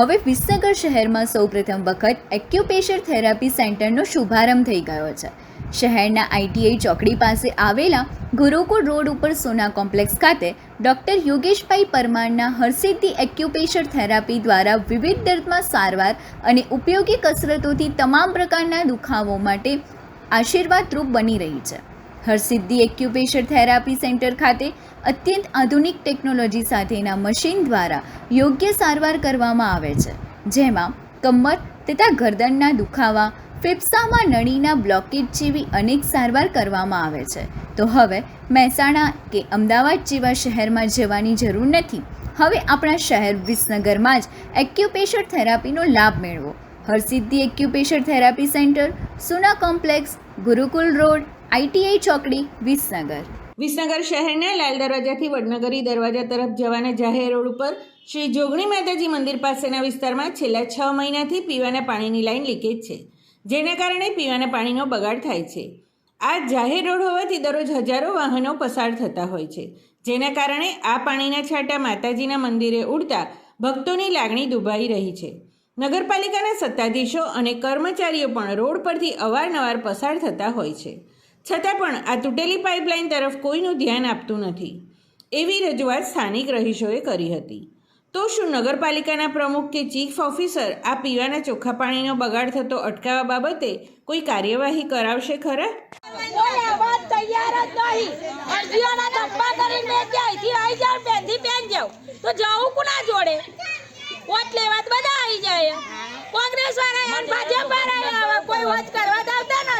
હવે વિસનગર શહેરમાં સૌપ્રથમ વખત એક્યુપેશર થેરાપી સેન્ટરનો શુભારંભ થઈ ગયો છે. શહેરના આઈટીઆઈ ચોકડી પાસે આવેલા ગુરુકુળ રોડ ઉપર સોના કોમ્પ્લેક્સ ખાતે ડૉક્ટર યોગેશભાઈ પરમારના હરસિદ્ધિ એક્યુપેશર થેરાપી દ્વારા વિવિધ દર્દમાં સારવાર અને ઉપયોગી કસરતોથી તમામ પ્રકારના દુખાવો માટે આશીર્વાદરૂપ બની રહી છે. હરસિદ્ધિ એક્યુપેશર થેરાપી સેન્ટર ખાતે અત્યંત આધુનિક ટેકનોલોજી સાથેના મશીન દ્વારા યોગ્ય સારવાર કરવામાં આવે છે. જેમાં કમર, તથા ગરદનના દુખાવા, ફેફસામાં નળીના બ્લોકેજ જેવી અનેક સારવાર કરવામાં આવે છે. તો હવે મહેસાણા કે અમદાવાદ જેવા શહેરમાં જવાની જરૂર નથી. હવે આપણા શહેર વિસનગરમાં જ એક્યુપેશર થેરાપીનો લાભ મેળવો. Harsiddhi acupressure therapy centre, Suna complex, Gurukul road ITI ચોકડી, વિસનગર. વિસનગર શહેરના લાલ દરવાજાથી વડનગરી દરવાજા તરફ જવાના જાહેર રોડ ઉપર શ્રી જોગણી માતાજી મંદિર પાસેના વિસ્તારમાં છેલ્લા છ મહિનાથી પીવાના પાણીની લાઈન લીકેજ છે, જેના કારણે પીવાના પાણીનો બગાડ થાય છે. આ જાહેર રોડ હોવાથી દરરોજ હજારો વાહનો પસાર થતા હોય છે, જેના કારણે આ પાણીના છાંટા માતાજીના મંદિરે ઉડતા ભક્તોની લાગણી દુભાઈ રહી છે. નગરપાલિકાના સત્તાધીશો અને કર્મચારીઓ પણ રોડ પરથી અવારનવાર પસાર થતા હોય છે. છતાં પણ આ તૂટેલી પાઇપલાઇન તરફ કોઈનું ધ્યાન આપતું નથી. એવી રજૂઆત સ્થાનિક રહીશોએ કરી હતી. તો શું નગરપાલિકાના પ્રમુખ કે ચીફ ઓફિસર આ પીવાના ચોખ્ખા પાણીનો બગાડ થતો અટકાવવા બાબતે કોઈ કાર્યવાહી કરાવશે ખરા? તો જવું કુના જોડે? વોટ લેવા બધા આવી જાય. કોંગ્રેસ વાળા કોઈ વોચ કરવા આવતા નથી